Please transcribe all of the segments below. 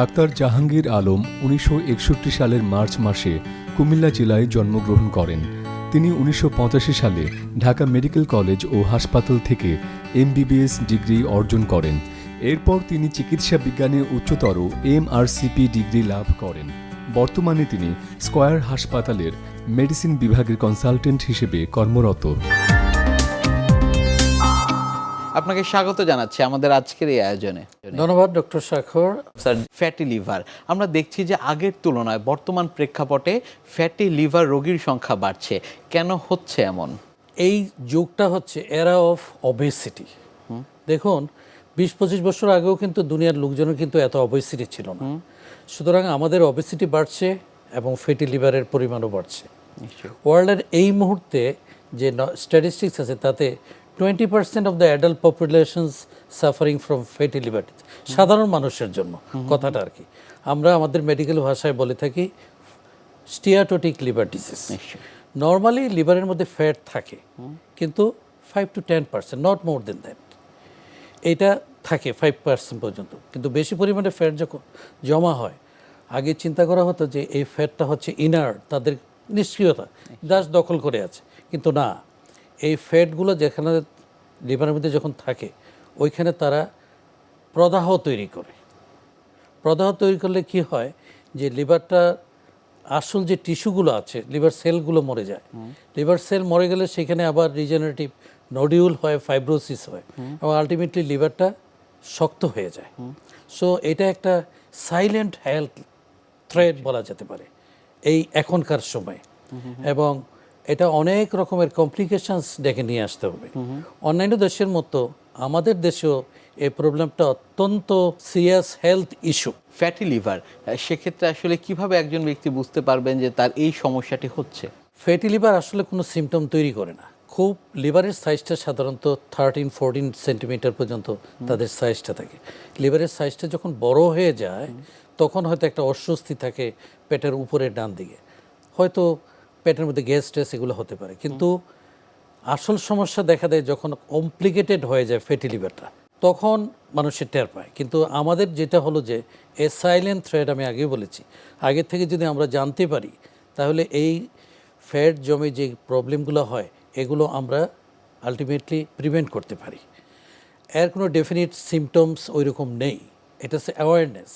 Doctor Jahangir Alam উনিশশো একষট্টি সালের মার্চ মাসে কুমিল্লা জেলায় জন্মগ্রহণ করেন। তিনি উনিশশো পঁচাশি সালে ঢাকা মেডিকেল কলেজ ও হাসপাতাল থেকে এমবিবিএস ডিগ্রি অর্জন করেন। এরপর তিনি চিকিৎসা বিজ্ঞানে উচ্চতর এমআরসিপি ডিগ্রি লাভ করেন। বর্তমানে তিনি স্কয়ার হাসপাতালের মেডিসিন বিভাগের কনসালটেন্ট হিসেবে কর্মরত। আপনাকে স্বাগত জানাচ্ছি আমাদের আজকের এই আয়োজনে। ধন্যবাদ ডক্টর স্বাক্ষর। স্যার ফ্যাটি লিভার আমরা দেখছি যে আগের তুলনায় বর্তমান প্রেক্ষাপটে ফ্যাটি লিভার রোগীর সংখ্যা বাড়ছে। কেন হচ্ছে এমন? এই যুগটা হচ্ছে এরা অফ অবেসিটি দেখুন বিশ পঁচিশ বছর আগেও কিন্তু দুনিয়ার লোকজনের কিন্তু এত অবেসিটি ছিল না। সুতরাং আমাদের অবেসিটি বাড়ছে এবং ফ্যাটি লিভারের পরিমাণও বাড়ছে। ওয়ার্ল্ডের এই মুহূর্তে যে স্ট্যাটিস্টিক্স আছে তাতে twenty percent of the adult populations suffering from fatty liver সাধারণ মানুষের জন্য কথাটা আর কি। আমরা আমাদের মেডিকেল ভাষায় বলে থাকি স্টিয়াটোটিক লিভার ডিজিজ নর্মালি লিভারের মধ্যে ফ্যাট থাকে কিন্তু five to ten percent not more than that এটা থাকে ফাইভ পার্সেন্ট পর্যন্ত কিন্তু বেশি পরিমাণে ফ্যাট যখন জমা হয় আগে চিন্তা করা হতো যে এই ফ্যাটটা হচ্ছে ইনার তাদের নিষ্ক্রিয়তা দাস দখল করে আছে। কিন্তু না এই ফ্যাটগুলো যেখানে লিভারের মধ্যে যখন থাকে ওইখানে তারা প্রদাহ তৈরি করে। প্রদাহ তৈরি করলে কি হয় যে লিভারটা আসল যে টিস্যুগুলো আছে লিভার সেলগুলো মরে যায়। লিভার সেল মরে গেলে সেখানে আবার রিজেনারেটিভ নডিউল হয় ফাইব্রোসিস হয় এবং আলটিমেটলি লিভারটা শক্ত হয়ে যায়। সো এটা একটা সাইলেন্ট হেলথ থ্রেড বলা যেতে পারে এই এখনকার সময়ে। এবং এটা অনেক রকমের কমপ্লিকেশনস ডেকে নিয়ে আসতে হবে। অন্যান্য দেশের মতো আমাদের দেশেও এই প্রবলেমটা অত্যন্ত serious health issue fatty liver সেক্ষেত্রে আসলে কীভাবে একজন ব্যক্তি বুঝতে পারবেন যে তার এই সমস্যাটি হচ্ছে? ফ্যাটি লিভার আসলে কোনো সিমটম তৈরি করে না। খুব লিভারের সাইজটা সাধারণত থার্টিন ফোরটিন সেন্টিমিটার পর্যন্ত তাদের সাইজটা থাকে। লিভারের সাইজটা যখন বড় হয়ে যায় তখন হয়তো একটা অস্বস্তি থাকে পেটের উপরের ডান দিকে হয়তো পেটের মধ্যে গ্যাস ট্যাস এগুলো হতে পারে। কিন্তু আসল সমস্যা দেখা দেয় যখন কমপ্লিকেটেড হয়ে যায় ফ্যাটি লিভারটা তখন মানুষের টের পায়। কিন্তু আমাদের যেটা হলো যে, এ সাইলেন্ট থ্রেড আমি আগে বলেছি। আগের থেকে যদি আমরা জানতে পারি, তাহলে এই ফ্যাট জমে যে প্রবলেমগুলো হয়, এগুলো আমরা আলটিমেটলি প্রিভেন্ট করতে পারি। এর কোনো ডেফিনিট সিমটমস ওই রকম নেই এটা হচ্ছে awareness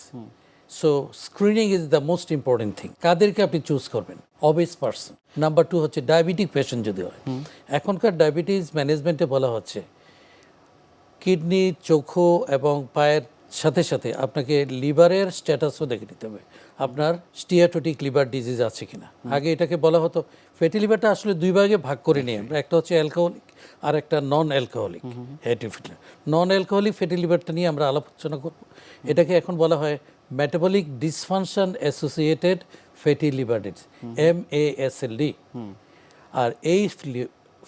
so screening is the most important thing কাদেরকে আপনি চুজ করবেন? অবেস পার্সন নাম্বার টু হচ্ছে ডায়াবেটিক পেশেন্ট যদি হয়। এখনকার ডায়াবেটিস ম্যানেজমেন্টে বলা হচ্ছে কিডনি চোখো এবং পায়ের সাথে সাথে আপনাকে লিভারের স্ট্যাটাসও দেখে নিতে হবে। আপনার স্টিয়াটোটিক লিভার ডিজিজ আছে কিনা। আগে এটাকে বলা হতো ফ্যাটি লিভারটা আসলে দুই ভাগে ভাগ করে নিই আমরা একটা হচ্ছে অ্যালকোহলিক আর একটা non alcoholic fatty non alcoholic fatty লিভারটা নিয়ে আমরা আলোচনা করব। এটাকে এখন বলা হয় liver disease M A S L D আর এই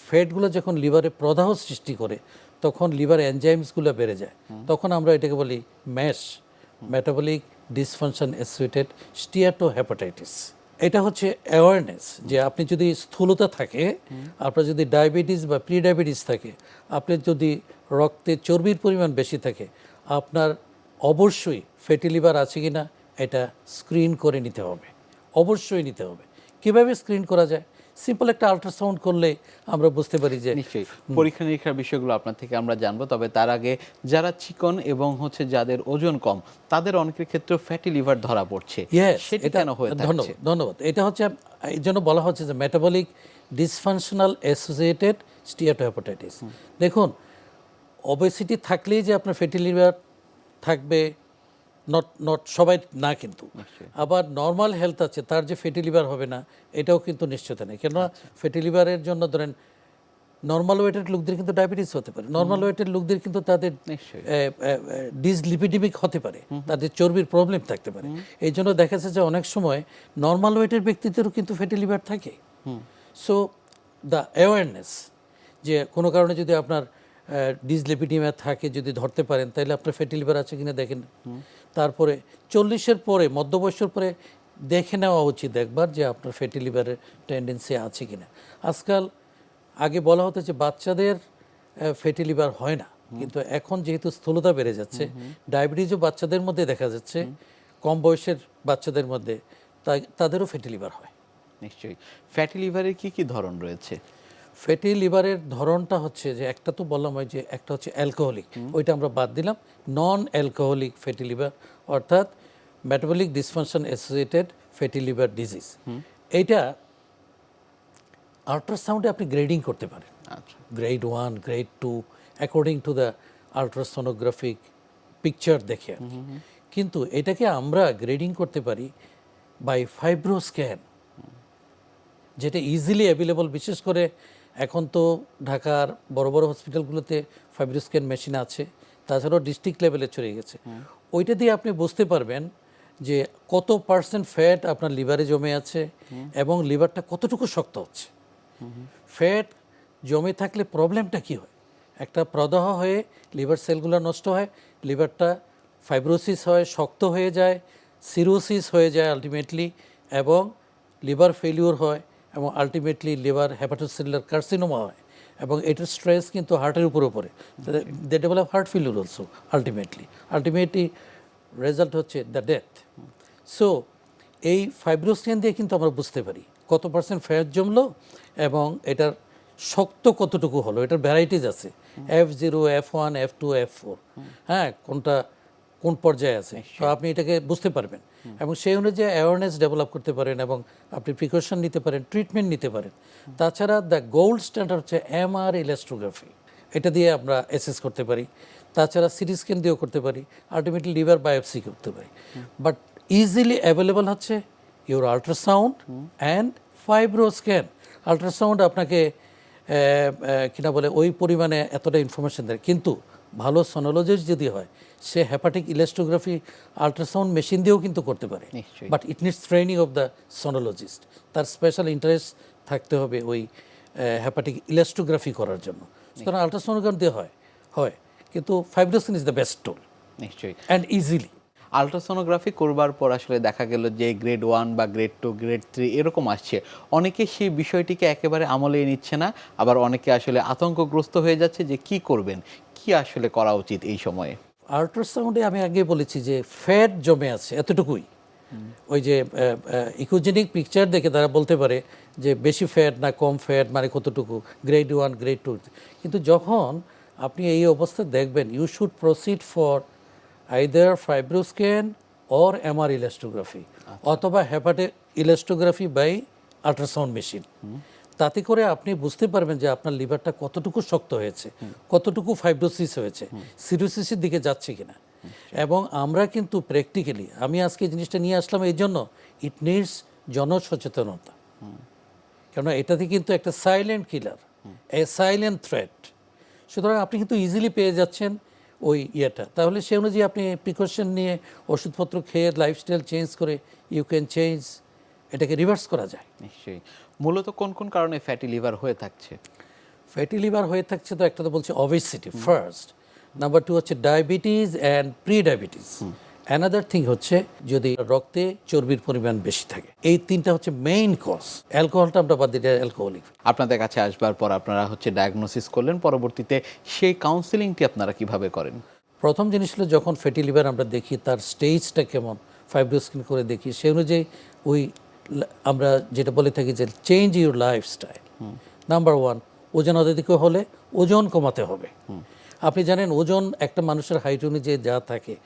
ফ্যাটগুলো যখন লিভারে প্রদাহ সৃষ্টি করে, তখন লিভার এনজাইমসগুলো বেড়ে যায়। তখন আমরা এটাকে বলি MASH metabolic dysfunction associated steatohepatitis এটা হচ্ছে অ্যাওয়ারনেস যে আপনি যদি স্থূলতা থাকে, আপনার যদি ডায়াবেটিস বা প্রি ডায়াবেটিস থাকে আপনার যদি রক্তে চর্বির পরিমাণ বেশি থাকে, আপনার অবশ্যই ফ্যাটি লিভার আছে কি না এটা স্ক্রিন করে নিতে হবে। অবশ্যই নিতে হবে। কীভাবে স্ক্রিন করা যায়? সিম্পল একটা আল্ট্রাসাউন্ড করলে আমরা বুঝতে পারি যে নিশ্চয়ই। পরীক্ষা নিরীক্ষার বিষয়গুলো আপনার থেকে আমরা জানব তবে তার আগে যারা চিকন এবং হচ্ছে যাদের ওজন কম তাদের অনেকের ক্ষেত্রে ফ্যাটি লিভার ধরা পড়ছে। ইয়েস সেটা কেন হয়ে ধন্যবাদ ধন্যবাদ। এটা হচ্ছে এই জন্য বলা হচ্ছে যে মেটাবলিক ডিসফাংশনাল অ্যাসোসিয়েটেড স্টিয়াটোহেপাটাইটিস দেখুন ওবেসিটি থাকলেই যে আপনার ফ্যাটি লিভার থাকবে নট নট সবাই না কিন্তু। আবার নর্মাল হেলথ আছে তার যে ফ্যাটি লিভার হবে না এটাও কিন্তু নিশ্চিত নেই। কেননা ফ্যাটি লিভারের জন্য ধরেন নর্মাল ওয়েটের লোকদের কিন্তু ডায়াবেটিস হতে পারে। নর্মাল ওয়েটের লোকদের কিন্তু তাদের। ডিসলিপিডিমিক হতে পারে। তাদের চর্বির প্রবলেম থাকতে পারে। এই জন্য দেখা যাচ্ছে যে অনেক সময় নর্মাল ওয়েটের ব্যক্তিদেরও কিন্তু ফ্যাটি লিভার থাকে। সো দ্য অ্যাওয়ারনেস যে কোনো কারণে যদি আপনার ডিসলিপিডিমিয়া থাকে যদি ধরতে পারেন তাহলে আপনার ফ্যাটি লিভার আছে কিনা দেখেন। তারপরে চল্লিশের পরে মধ্যবয়সের পরে দেখে নেওয়া উচিত একবার যে আপনার ফ্যাটি লিভারের টেন্ডেন্সি আছে কিনা। আজকাল আগে বলা হতো যে বাচ্চাদের ফ্যাটি লিভার হয় না। কিন্তু এখন যেহেতু স্থূলতা বেড়ে যাচ্ছে ডায়াবেটিসও বাচ্চাদের মধ্যে দেখা যাচ্ছে কম বয়সের বাচ্চাদের মধ্যে তাই তাদেরও ফ্যাটি লিভার হয়। নিশ্চয়ই। ফ্যাটি লিভারের কি কি ধরন রয়েছে? ফ্যাটি লিভারের ধরনটা হচ্ছে যে একটা তো বললাম ওই যে একটা হচ্ছে অ্যালকোহলিক ওইটা আমরা বাদ দিলাম। নন অ্যালকোহলিক ফ্যাটি লিভার অর্থাৎ metabolic dysfunction associated fatty liver disease এইটা আল্ট্রাসাউন্ডে আপনি গ্রেডিং করতে পারেন। Grade one grade two according to the ultrasonographic picture দেখে কিন্তু এটাকে আমরা গ্রেডিং করতে পারি বাই ফাইব্রো স্ক্যান যেটা ইজিলি অ্যাভেলেবল বিশেষ করে এখন তো ঢাকার বড় বড় হসপিটালগুলোতে ফাইব্রো স্ক্যান মেশিন আছে তাছাড়াও ডিস্ট্রিক্ট লেভেলে চলে গেছে। ওইটা দিয়ে আপনি বুঝতে পারবেন যে কত পার্সেন্ট ফ্যাট আপনার লিভারে জমে আছে এবং লিভারটা কতটুকু শক্ত হচ্ছে। ফ্যাট জমে থাকলে প্রবলেমটা কি হয়? একটা প্রদাহ হয়ে লিভার সেলগুলো নষ্ট হয় লিভারটা ফাইব্রোসিস হয় শক্ত হয়ে যায় সিরোসিস হয়ে যায় আলটিমেটলি এবং লিভার ফেলিওর হয়। এবং আলটিমেটলি লিভার হ্যাপাটোসেলুলার কার্সিনোমা হয়, এবং এটার স্ট্রেস কিন্তু হার্টের উপরে পড়ে। They develop heart failure also ultimately ultimately result হচ্ছে দ্য ডেথ সো এই ফাইব্রোস্ক্যান দিয়ে কিন্তু আমরা বুঝতে পারি কত পার্সেন্ট ফ্যাট জমলো এবং এটার শক্ত কতটুকু হলো, এটার ভ্যারাইটিস আছে। F zero F one F two F four হ্যাঁ কোনটা কোন পর্যায়ে আছে? তো আপনি এটাকে বুঝতে পারবেন। এবং সেই অনুযায়ী অ্যাওয়ারনেস ডেভেলপ করতে পারেন এবং আপনি প্রিকশন নিতে পারেন ট্রিটমেন্ট নিতে পারেন। তাছাড়া দ্য গোল্ড স্ট্যান্ডার্ড হচ্ছে এমআর ইলেস্ট্রোগ্রাফি এটা দিয়ে আমরা অ্যাসেস করতে পারি। তাছাড়া সিটি স্ক্যান দিয়েও করতে পারি। আলটিমেটলি লিভার বায়োপসি করতে পারি। বাট ইজিলি অ্যাভেলেবল হচ্ছে your ultrasound and fibroscan ultrasound আপনাকে কিনা বলে ওই পরিমাণে এতটা ইনফরমেশন দেয়। কিন্তু ভালো সনোলজিস্ট যদি হয় সে হ্যাপাটিক ইলেস্টোগ্রাফি আল্ট্রাসাউন্ড মেশিন দিয়েও কিন্তু করতে পারে। But it needs training of the sonologist তার স্পেশাল ইন্টারেস্ট থাকতে হবে ওই হ্যাপাটিক ইলেস্টোগ্রাফি করার জন্য। সুতরাং আল্ট্রাসোনোগ্রাম দিয়ে হয় হয়। কিন্তু fibroscan is the best tool নিশ্চয়ই। অ্যান্ড ইজিলি আলট্রাসোনোগ্রাফি করবার পর আসলে দেখা গেল যে গ্রেড ওয়ান বা গ্রেড টু গ্রেড থ্রি এরকম আসছে। অনেকে সেই বিষয়টিকে একেবারে আমলে নিচ্ছে না আবার অনেকে আসলে আতঙ্কগ্রস্ত হয়ে যাচ্ছে যে কি করবেন কি আসলে করা উচিত এই সময়ে? আল্ট্রাসাউন্ডে আমি আগে বলেছি যে ফ্যাট জমে আছে এতটুকুই। ওই যে ইকোজেনিক পিকচার দেখে তারা বলতে পারে যে বেশি ফ্যাট না কম ফ্যাট মানে কতটুকু? গ্রেড ওয়ান গ্রেড টু কিন্তু যখন আপনি এই অবস্থা দেখবেন you should proceed for either fibroscan or MR elastography অথবা hepatic elastography by ultrasound machine তাতে করে আপনি বুঝতে পারবেন যে আপনার লিভারটা কতটুকু শক্ত হয়েছে, কতটুকু ফাইব্রোসিস হয়েছে সিরোসিসের দিকে যাচ্ছে কিনা। এবং আমরা কিন্তু প্র্যাকটিক্যালি আমি আজকে জিনিসটা নিয়ে আসলাম এই জন্য ইট নিডস জনসচেতনতা। কেন এটাতে কিন্তু একটা silent killer a silent threat সুতরাং আপনি কিন্তু ইজিলি পেয়ে যাচ্ছেন ওই ইয়েটা। তাহলে সে অনুযায়ী আপনি প্রিকশন নিয়ে ওষুধপত্র খেয়ে লাইফস্টাইল চেঞ্জ করে ইউ ক্যান চেঞ্জ এটাকে রিভার্স করা যায়। নিশ্চয়ই। মূলত কোন কোন কারণে ফ্যাটি লিভার হয়ে থাকছে? ফ্যাটি লিভার হয়ে থাকছে তো একটা তো বলছে অবেসিটি ফার্স্ট নাম্বার টু হচ্ছে diabetes and pre diabetes another thing হচ্ছে যদি রক্তে চর্বির পরিমাণ বেশি থাকে এই তিনটা হচ্ছে মেইন কজ অ্যালকোহলটা আমরা বাদ দিলে অ্যালকোহলিক আপনাদের কাছে আসবার পর আপনারা হচ্ছে ডায়াগনোসিস করলেন পরবর্তীতে সেই কাউন্সিলিংটি আপনারা কীভাবে করেন? প্রথম জিনিস হলো যখন ফ্যাটি লিভার আমরা দেখি তার স্টেজটা কেমন ফাইব্রোস্কিন করে দেখি সেই অনুযায়ী ওই আমরা যেটা বলে থাকি যে change your lifestyle number one ওজন অত্যাধিক হলে ওজন কমাতে হবে। আপনি জানেন ওজন একটা মানুষের হাইট অনুযায়ী যা থাকে,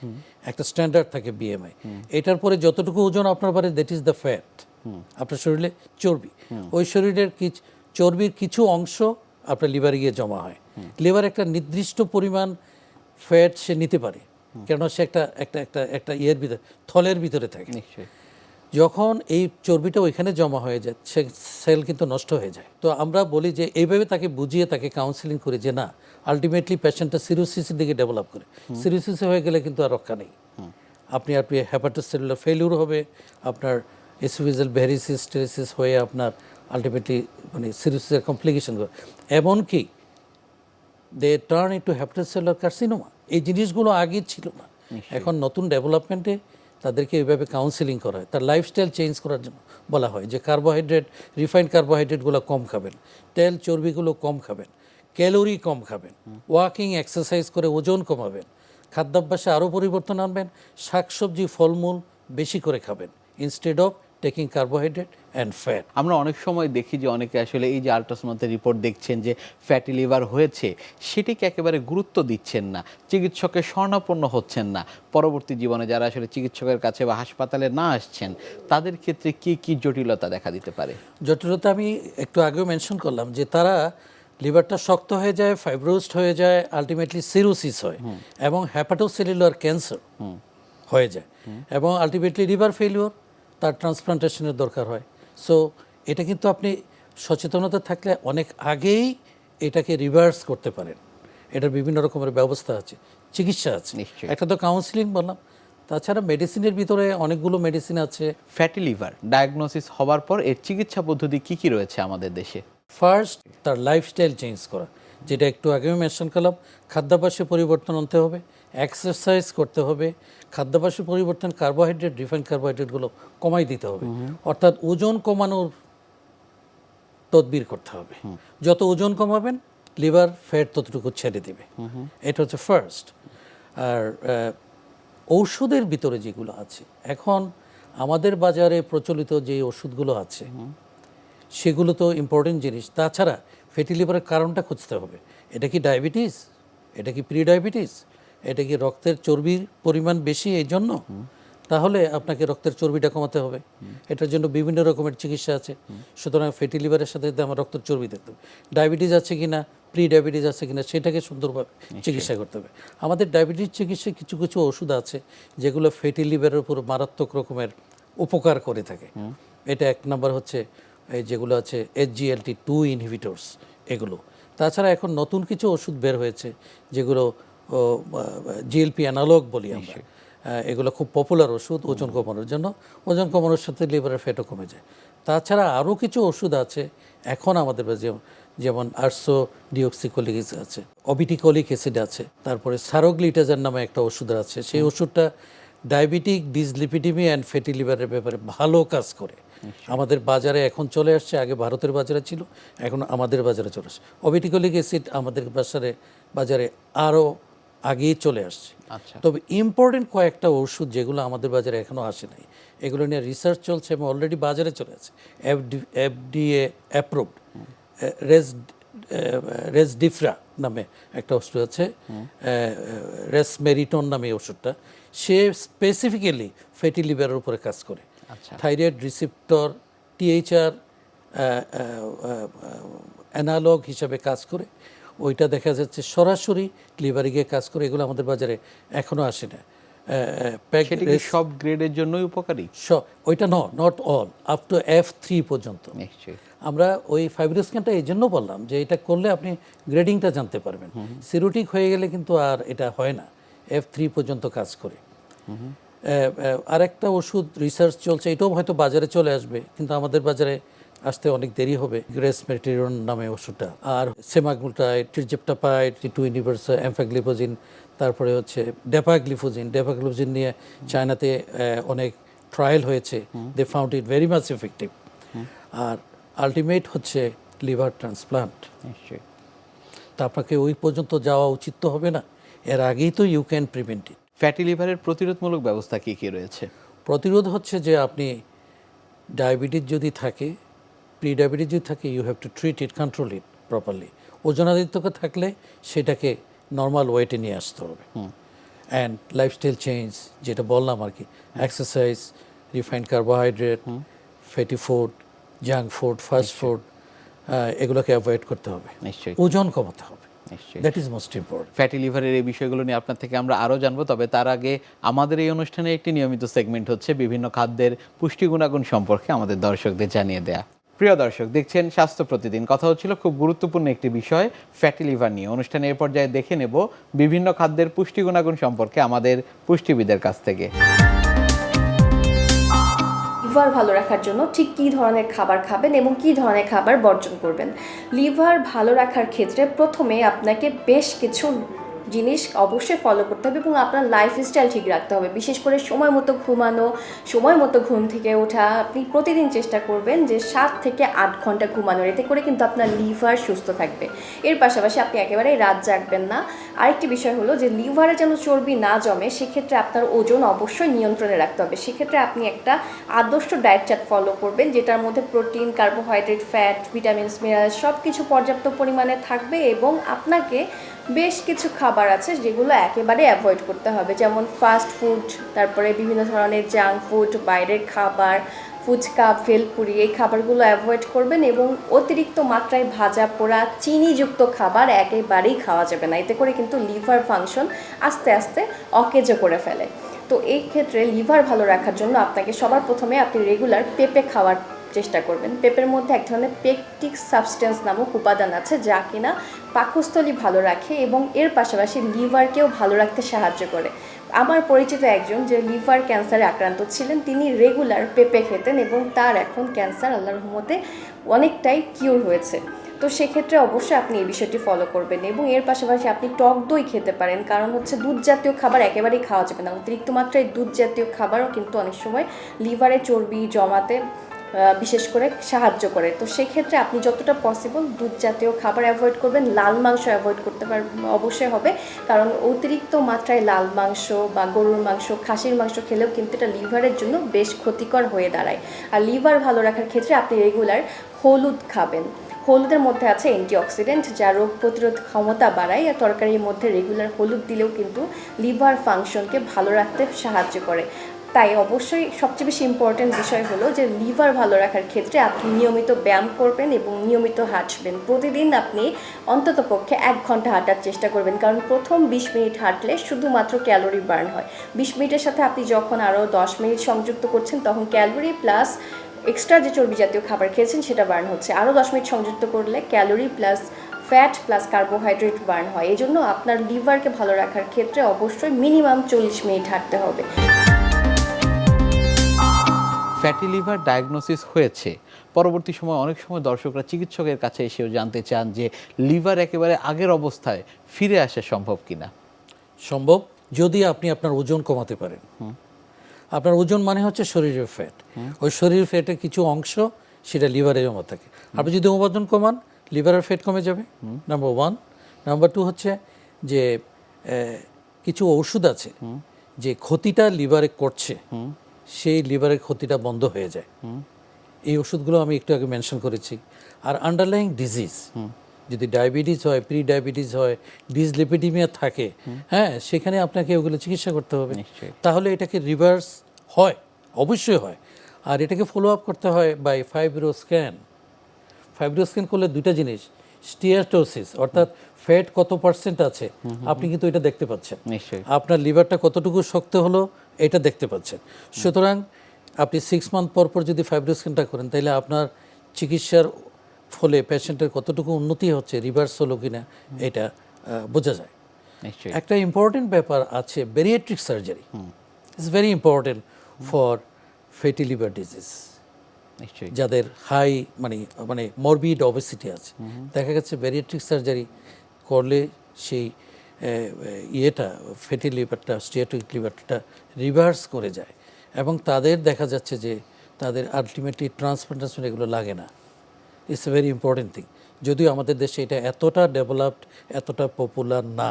একটা স্ট্যান্ডার্ড থাকে বিএমআই এটার পরে যতটুকু ওজন আপনার পারে দ্যাট ইজ দ্য ফ্যাট আপনার শরীরে চর্বি। ওই শরীরের কিছু চর্বির কিছু অংশ আপনার লিভারে গিয়ে জমা হয়। লিভার একটা নির্দিষ্ট পরিমাণ ফ্যাট সে নিতে পারে। কেননা সে একটা একটা একটা একটা ইয়ের ভিতরে, থলের ভিতরে থাকে। নিশ্চয়ই। যখন এই চর্বিটা ওইখানে জমা হয়ে যায় সে সেল কিন্তু নষ্ট হয়ে যায়। তো আমরা বলি যে এইভাবে তাকে বুঝিয়ে তাকে কাউন্সিলিং করি যে না আলটিমেটলি পেশেন্টটা সিরোসিসের দিকে ডেভেলপ করে। সিরোসিস হয়ে গেলে কিন্তু আর রক্ষা নেই। আপনি আপনি হ্যাপাটাস সেলুলার ফেলিউর হবে আপনার এসোফিজাল ভ্যারিসিস টেরিসিস হয়ে আপনার আলটিমেটলি মানে সিরোসিসের কমপ্লিকেশন এমনকি they turn into hepatocellular carcinoma এই জিনিসগুলো আগে ছিল না। এখন নতুন ডেভেলপমেন্টে তাদেরকে এইভাবে কাউন্সিলিং করা হয়। তার লাইফস্টাইল চেঞ্জ করার জন্য বলা হয় যে কার্বোহাইড্রেট রিফাইন্ড কার্বোহাইড্রেটগুলো কম খাবেন। তেল চর্বিগুলো কম খাবেন। ক্যালোরি কম খাবেন। ওয়াকিং এক্সারসাইজ করে ওজন কমাবেন। খাদ্যাভ্যাসে আরও পরিবর্তন আনবেন। শাকসবজি, ফলমূল বেশি করে খাবেন। Instead of taking carbohydrate and fat আমরা অনেক সময় দেখি যে অনেকে আসলে এই যে আল্ট্রাসাউন্ডের রিপোর্ট দেখছেন যে ফ্যাটি লিভার হয়েছে সেটিকে একেবারে গুরুত্ব দিচ্ছেন না চিকিৎসকের স্বর্ণাপন্ন হচ্ছেন না। পরবর্তী জীবনে যারা আসলে চিকিৎসকের কাছে বা হাসপাতালে না আসছেন তাদের ক্ষেত্রে কি কি জটিলতা দেখা দিতে পারে? জটিলতা আমি একটু আগেও মেনশন করলাম যে তারা লিভারটা শক্ত হয়ে যায় ফাইব্রোস্ট হয়ে যায় আলটিমেটলি সিরোসিস হয় এবং হ্যাপাটোসেলুলার ক্যান্সার হয়ে যায় এবং আলটিমেটলি লিভার ফেলিওর তার ট্রান্সপ্লান্টেশনের দরকার হয়। সো এটা কিন্তু আপনি সচেতনতা থাকলে অনেক আগেই এটাকে রিভার্স করতে পারেন। এটার বিভিন্ন রকমের ব্যবস্থা আছে চিকিৎসা আছে। নিশ্চয়ই। একটা তো কাউন্সিলিং বললাম তাছাড়া মেডিসিনের ভিতরে অনেকগুলো মেডিসিন আছে। ফ্যাটি লিভার ডায়াগনোসিস হওয়ার পর এর চিকিৎসা পদ্ধতি কি কি রয়েছে আমাদের দেশে? ফার্স্ট তার লাইফস্টাইল চেঞ্জ করা যেটা একটু আগেও মেনশন করলাম খাদ্যাভ্যাসে পরিবর্তন আনতে হবে। এক্সারসাইজ করতে হবে খাদ্যাভ্যাসে পরিবর্তন কার্বোহাইড্রেট রিফাইন্ড কার্বোহাইড্রেটগুলো কমাই দিতে হবে। অর্থাৎ ওজন কমানোর তদবির করতে হবে। যত ওজন কমাবেন লিভার ফ্যাট ততটুকু ছেড়ে দেবে। এটা হচ্ছে ফার্স্ট আর ঔষধের ভিতরে যেগুলো আছে এখন আমাদের বাজারে প্রচলিত যে ওষুধগুলো আছে সেগুলো তো ইম্পর্টেন্ট জিনিস। তাছাড়া ফ্যাটি লিভারের কারণটা খুঁজতে হবে। এটা কি ডায়াবেটিস এটা কি প্রি ডায়াবেটিস এটা কি রক্তের চর্বির পরিমাণ বেশি এই জন্য তাহলে আপনাকে রক্তের চর্বিটা কমাতে হবে। এটার জন্য বিভিন্ন রকমের চিকিৎসা আছে। সুতরাং ফ্যাটি লিভারের সাথে আমার রক্তের চর্বি দেখতে হবে। ডায়াবেটিস আছে কি না প্রি ডায়াবেটিস আছে কিনা সেটাকে সুন্দরভাবে চিকিৎসা করতে হবে। আমাদের ডায়াবেটিস চিকিৎসায় কিছু কিছু ওষুধ আছে যেগুলো ফ্যাটি লিভারের উপর মারাত্মক রকমের উপকার করে থাকে। এটা এক নম্বর হচ্ছে এই যেগুলো আছে এইচজিএলটি টু ইনহিবিটরস এগুলো। তাছাড়া এখন নতুন কিছু ওষুধ বের হয়েছে যেগুলো জিএলপি অ্যানালগ বলি আমরা। এগুলো খুব পপুলার ওষুধ ওজন কমানোর জন্য। ওজন কমানোর সাথে লিভারের ফ্যাটও কমে যায়। তাছাড়া আরও কিছু ওষুধ আছে এখন আমাদের যেমন যেমন আর্সো ডিওক্সিকোলিক আছে অবিটিকোলিক অ্যাসিড আছে তারপরে সারোগ্লিটাজার নামে একটা ওষুধ আছে। সেই ওষুধটা ডায়াবেটিক ডিসলিপিডিমি অ্যান্ড ফ্যাটি লিভারের ব্যাপারে ভালো কাজ করে। আমাদের বাজারে এখন চলে আসছে আগে ভারতের বাজারে ছিল এখন আমাদের বাজারে চলে আসছে। অবিটিকোলিক অ্যাসিড আমাদের বাজারে বাজারে আরও আগেই চলে আসছে আচ্ছা তবে ইম্পর্টেন্ট কয়েকটা ওষুধ যেগুলো আমাদের বাজারে এখনও আসে নাই এগুলো নিয়ে রিসার্চ চলছে এবং অলরেডি বাজারে চলে আছে এফডিএ অ্যাপ্রুভড রেস রেসডিফ্রা নামে একটা ওষুধ আছে রেস মেরিটন নামে এই ওষুধটা সে স্পেসিফিক্যালি ফ্যাটি লিভারের উপরে কাজ করে আচ্ছা। থাইরয়েড রিসিপ্টর টিএইচআর অ্যানালগ হিসাবে কাজ করে ওইটা দেখা যাচ্ছে সরাসরি লিভারে গিয়ে কাজ করে এগুলো আমাদের বাজারে এখনও আসে না। সব গ্রেডের জন্যই উপকারী? ওইটা ন not all up to F three পর্যন্ত। আমরা ওই ফাইব্রো স্ক্যানটা এই জন্য বললাম যে এটা করলে আপনি গ্রেডিংটা জানতে পারবেন। সিরোটিক হয়ে গেলে কিন্তু আর এটা হয় না এফ থ্রি পর্যন্ত কাজ করে। আর একটা ওষুধ রিসার্চ চলছে এটাও হয়তো বাজারে চলে আসবে কিন্তু আমাদের বাজারে আসতে অনেক দেরি হবে। গ্রেস মেটেরিয়ন নামে ওষুধটা। আর সেমাগ্লুটাইড ট্রিজেপ্টাপাইড টু ইউনিভার্স এমফাগ্লিপোজিন তারপরে হচ্ছে ডেপাগ্লিফোজিন ডেপাগ্লিফোজিন নিয়ে চায়নাতে অনেক ট্রায়াল হয়েছে। They found it very much effective R ultimate হচ্ছে লিভার ট্রান্সপ্লান্ট নিশ্চয়ই। তা আপনাকে ওই পর্যন্ত যাওয়া উচিত তো হবে না। এর আগেই তো you can prevent it fatty লিভারের প্রতিরোধমূলক ব্যবস্থা কি কি রয়েছে? প্রতিরোধ হচ্ছে যে আপনি ডায়াবেটিস যদি থাকে প্রি ডায়াবেটিস যদি থাকে you have to treat it control it properly ওজনাদিত্যক থাকলে সেটাকে নর্মাল ওয়েটে নিয়ে আসতে হবে। অ্যান্ড লাইফস্টাইল চেঞ্জ যেটা বললাম আর কি exercise refined carbohydrate fatty food junk food fast food এগুলোকে অ্যাভয়েড করতে হবে। নিশ্চয়ই। ওজন কমাতে হবে। নিশ্চয়ই। That is most important fatty লিভারের এই বিষয়গুলো নিয়ে আপনার থেকে আমরা আরও জানব তবে তার আগে আমাদের এই অনুষ্ঠানে একটি নিয়মিত সেগমেন্ট হচ্ছে বিভিন্ন খাদ্যের পুষ্টি গুণাগুণ সম্পর্কে আমাদের দর্শকদের জানিয়ে দেয়া। প্রিয় দর্শক, দেখছেন স্বাস্থ্য প্রতিদিন। কথা হচ্ছিল খুব গুরুত্বপূর্ণ একটি বিষয় ফ্যাটি লিভার নিয়ে। অনুষ্ঠানে এ পর্যায়ে দেখে নেব বিভিন্ন খাদ্যের পুষ্টি গুণাগুণ সম্পর্কে আমাদের পুষ্টিবিদের কাছ থেকে। লিভার ভালো রাখার জন্য ঠিক কী ধরনের খাবার খাবেন এবং কী ধরনের খাবার বর্জন করবেন? লিভার ভালো রাখার ক্ষেত্রে প্রথমে আপনাকে বেশ কিছু জিনিস অবশ্যই ফলো করতে হবে এবং আপনার লাইফস্টাইল ঠিক রাখতে হবে। বিশেষ করে সময় মতো ঘুমানো, সময় মতো ঘুম থেকে ওঠা, আপনি প্রতিদিন চেষ্টা করবেন যে সাত থেকে আট ঘণ্টা ঘুমানোর, এতে করে কিন্তু আপনার লিভার সুস্থ থাকবে। এর পাশাপাশি আপনি একেবারেই রাত জাগবেন না। আরেকটি বিষয় হলো যে লিভারে যেন চর্বি না জমে, সেক্ষেত্রে আপনার ওজন অবশ্যই নিয়ন্ত্রণে রাখতে হবে। সেক্ষেত্রে আপনি একটা আদর্শ ডায়েট চার্ট ফলো করবেন, যেটার মধ্যে protein carbohydrate fat vitamins minerals সব কিছু পর্যাপ্ত পরিমাণে থাকবে এবং আপনাকে বেশ কিছু খাবার আছে যেগুলো একেবারে অ্যাভয়েড করতে হবে। যেমন ফাস্ট ফুড তারপরে বিভিন্ন ধরনের জাঙ্ক ফুড বাইরের খাবার, ফুচকা, ভেলপুরি, এই খাবারগুলো অ্যাভয়েড করবেন এবং অতিরিক্ত মাত্রায় ভাজা পোড়া চিনিযুক্ত খাবার একেবারেই খাওয়া যাবে না। এতে করে কিন্তু লিভার ফাংশন আস্তে আস্তে অকেজো করে ফেলে। তো এই ক্ষেত্রে লিভার ভালো রাখার জন্য আপনাকে সবার প্রথমে আপনি রেগুলার পেঁপে খাওয়ার চেষ্টা করবেন। পেঁপের মধ্যে এক ধরনের পেকটিক সাবস্টেন্স নামক উপাদান আছে যা কিনা পাকস্থলী ভালো রাখে এবং এর পাশাপাশি লিভারকেও ভালো রাখতে সাহায্য করে। আমার পরিচিত একজন যে লিভার ক্যান্সারে আক্রান্ত ছিলেন, তিনি রেগুলার পেঁপে খেতেন এবং তার এখন ক্যান্সার আল্লাহর রহমতে অনেকটাই কিউর হয়েছে। তো সেক্ষেত্রে অবশ্যই আপনি এই বিষয়টি ফলো করবেন এবং এর পাশাপাশি আপনি টক দই খেতে পারেন, কারণ হচ্ছে দুধ জাতীয় খাবার একেবারেই খাওয়া যাবে না। অতিরিক্ত মাত্রায় দুধ জাতীয় খাবারও কিন্তু অনেক সময় লিভারে চর্বি জমাতে বিশেষ করে সাহায্য করে। তো সেক্ষেত্রে আপনি যতটা পসিবল দুধ জাতীয় খাবার অ্যাভয়েড করবেন। লাল মাংস অ্যাভয়েড করতে পার, অবশ্যই হবে। কারণ অতিরিক্ত মাত্রায় লাল মাংস বা গরুর মাংস, খাসির মাংস খেলেও কিন্তু এটা লিভারের জন্য বেশ ক্ষতিকর হয়ে দাঁড়ায়। আর লিভার ভালো রাখার ক্ষেত্রে আপনি রেগুলার হলুদ খাবেন। হলুদের মধ্যে আছে অ্যান্টিঅক্সিডেন্ট যা রোগ প্রতিরোধ ক্ষমতা বাড়ায়। আর তরকারির মধ্যে রেগুলার হলুদ দিলেও কিন্তু লিভার ফাংশনকে ভালো রাখতে সাহায্য করে। তাই অবশ্যই সবচেয়ে বেশি ইম্পর্টেন্ট বিষয় হলো যে লিভার ভালো রাখার ক্ষেত্রে আপনি নিয়মিত ব্যায়াম করবেন এবং নিয়মিত হাঁটবেন। প্রতিদিন আপনি অন্ততপক্ষে এক ঘণ্টা হাঁটার চেষ্টা করবেন। কারণ প্রথম বিশ মিনিট হাঁটলে শুধুমাত্র ক্যালোরি বার্ন হয়। বিশ মিনিটের সাথে আপনি যখন আরও দশ মিনিট সংযুক্ত করছেন, তখন ক্যালোরি প্লাস এক্সট্রা যে চর্বি জাতীয় খাবার খেয়েছেন, সেটা বার্ন হচ্ছে। আরও দশ মিনিট সংযুক্ত করলে calorie plus fat plus carbohydrate burn হয়। এই জন্য আপনার লিভারকে ভালো রাখার ক্ষেত্রে অবশ্যই মিনিমাম চল্লিশ মিনিট হাঁটতে হবে। ফ্যাটি লিভার ডায়াগনোসিস হয়েছে। পরবর্তী সময় অনেক সময় দর্শকরা চিকিৎসকের কাছে এসেও জানতে চান যে লিভার একেবারে আগের অবস্থায় ফিরে আসা সম্ভব কিনা। সম্ভব যদি আপনি আপনার ওজন কমাতে পারেন। আপনার ওজন মানে হচ্ছে শরীরের ফ্যাট। ওই শরীরের ফ্যাটের কিছু অংশ সেটা লিভারে জমা থাকে। আপনি যদি ওজন কমান লিভারের ফ্যাট কমে যাবে। নাম্বার ওয়ান নাম্বার টু হচ্ছে যে কিছু ওষুধ আছে যে ক্ষতিটা লিভারে করছে। সেই লিভারের ক্ষতিটা বন্ধ হয়ে যায়। এই ওষুধগুলো আমি একটু আগে মেনশন করেছি। আর আন্ডারলাইং ডিজিজ যদি ডায়াবেটিস হয় প্রি ডায়াবেটিস হয় ডিসলিপিডিমিয়া থাকে হ্যাঁ সেখানে আপনাকে ওগুলো চিকিৎসা করতে হবে। নিশ্চয়ই। তাহলে এটাকে রিভার্স হয় অবশ্যই হয়। আর এটাকে ফলো আপ করতে হয় by fibro scan fibro scan করলে দুইটা জিনিস স্টিয়াটোসিস অর্থাৎ ফ্যাট কত পার্সেন্ট আছে আপনি কিন্তু এটা দেখতে পাচ্ছেন। নিশ্চয়ই। আপনার লিভারটা কতটুকু শক্ত হলো এটা দেখতে পাচ্ছেন। সুতরাং আপনি সিক্স মান্থ পর পর যদি ফাইব্রোস্ক্যানটা করেন তাহলে আপনার চিকিৎসার ফলে পেশেন্টের কতটুকু উন্নতি হচ্ছে রিভার্স হলো কিনা এটা বোঝা যায়। একটা ইম্পর্টেন্ট ব্যাপার আছে bariatric surgery it's very important for fatty liver disease যাদের হাই মানে মানে মরবিড অবেসিটি আছে। দেখা গেছে ব্যারিয়াট্রিক সার্জারি করলে সেই ইয়েটা ফেটি লিভারটা স্টিয়াটিক লিভারটা রিভার্স করে যায়। এবং তাদের দেখা যাচ্ছে যে তাদের আলটিমেটলি ট্রান্সপ্লান্টেশন এগুলো লাগে না। It's a very important thing যদিও আমাদের দেশে এটা এতটা ডেভেলপড এতটা পপুলার না।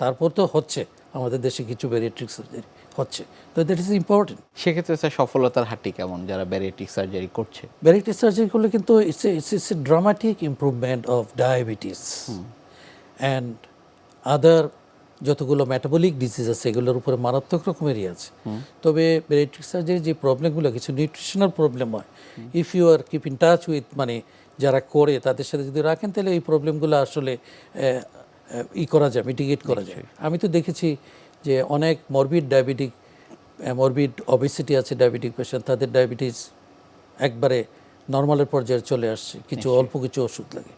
তারপর তো হচ্ছে আমাদের দেশে কিছু ব্যারিয়েট্রিক সার্জারি হচ্ছে। তো দ্যাট ইজ ইম্পর্টেন্ট সেক্ষেত্রে স্যার সফলতার হারটি কেমন যারা ব্যারিয়েট্রিক সার্জারি করছে? ব্যারিটিস সার্জারি করলে কিন্তু it's it's it's a dramatic improvement of diabetes and other যতগুলো মেটাবলিক ডিজিজ আছে এগুলোর উপরে মারাত্মক রকমেরই আছে। তবে ব্যারিটিক সার্জারি যে প্রবলেমগুলো কিছু নিউট্রিশনাল প্রবলেম হয়। If you are keep in touch with মানে যারা করে তাদের সাথে যদি রাখেন তাহলে এই প্রবলেমগুলো আসলে ই করা যায় মিটিগেট করা যায়। আমি তো দেখেছি যে অনেক মরবিড ডায়াবেটিক মরবিড অবেসিটি আছে ডায়াবেটিক পেশেন্ট তাদের ডায়াবেটিস একবারে নর্মালের পর্যায়ে চলে আসছে। কিছু অল্প কিছু ওষুধ লাগে।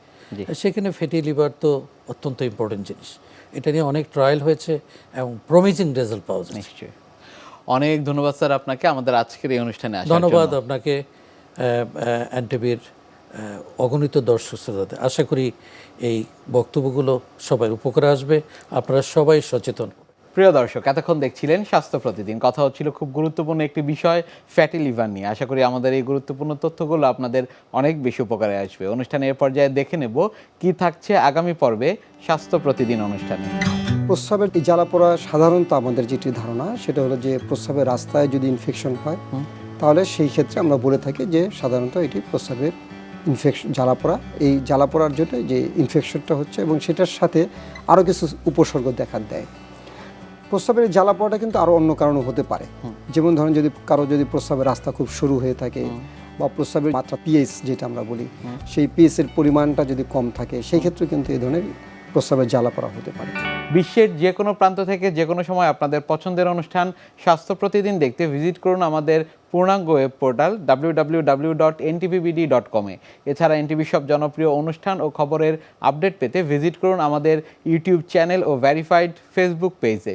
সেখানে ফ্যাটি লিভার তো অত্যন্ত ইম্পর্টেন্ট জিনিস। এটা নিয়ে অনেক ট্রায়াল হয়েছে এবং প্রমিজিং রেজাল্ট পাওয়া যায় নিশ্চয়ই। অনেক ধন্যবাদ স্যার আপনাকে। আমাদের আজকের এই অনুষ্ঠানে আসার ধন্যবাদ। আপনাকে অ্যান্টিভির অগণিত দর্শক শ্রোতাদের। আশা করি এই বক্তব্যগুলো সবাই উপকারে আসবে। আপনারা সবাই সচেতন। প্রিয় দর্শক এতক্ষণ দেখছিলেন স্বাস্থ্য প্রতিদিন। কথা হচ্ছিল খুব গুরুত্বপূর্ণ একটি বিষয় ফ্যাটি লিভার নিয়ে। আশা করি আমাদের এই গুরুত্বপূর্ণ তথ্যগুলো আপনাদের অনেক বেশি উপকারে আসবে। অনুষ্ঠানে এর পর্যায়ে দেখে নেব কি থাকছে আগামী পর্বে স্বাস্থ্য প্রতিদিন অনুষ্ঠানে। প্রস্রাবের জ্বালা পোড়া সাধারণত আমাদের যেটি ধারণা সেটা হলো যে প্রস্রাবের রাস্তায় যদি ইনফেকশন হয় তাহলে সেই ক্ষেত্রে আমরা বলে থাকি যে সাধারণত এটি প্রস্রাবের ইনফেকশন জ্বালা পোড়া। এই জ্বালা পোড়ার জন্য যে ইনফেকশনটা হচ্ছে এবং সেটার সাথে আরও কিছু উপসর্গ দেখা দেয়। প্রস্রাবের জ্বালা পোড়াটা কিন্তু আরও অন্য কারণে হতে পারে। যেমন ধরেন যদি কারও যদি প্রস্রাবের রাস্তা খুব সরু হয়ে থাকে বা প্রস্রাবের মাত্রা পিএইচ যেটা আমরা বলি সেই পিএইচ এর পরিমাণটা যদি কম থাকে সেই ক্ষেত্রে কিন্তু এই ধরনের প্রস্রাবের জ্বালা পোড়া হতে পারে। বিশ্বের যে কোনো প্রান্ত থেকে যে কোনো সময় আপনাদের পছন্দের অনুষ্ঠান স্বাস্থ্য প্রতিদিন দেখতে ভিজিট করুন আমাদের পূর্ণাঙ্গ web portal W dot NTVBD dot com এছাড়া এনটিভি সব জনপ্রিয় অনুষ্ঠান ও খবরের আপডেট পেতে ভিজিট করুন আমাদের ইউটিউব চ্যানেল ও ভেরিফাইড ফেসবুক পেজে।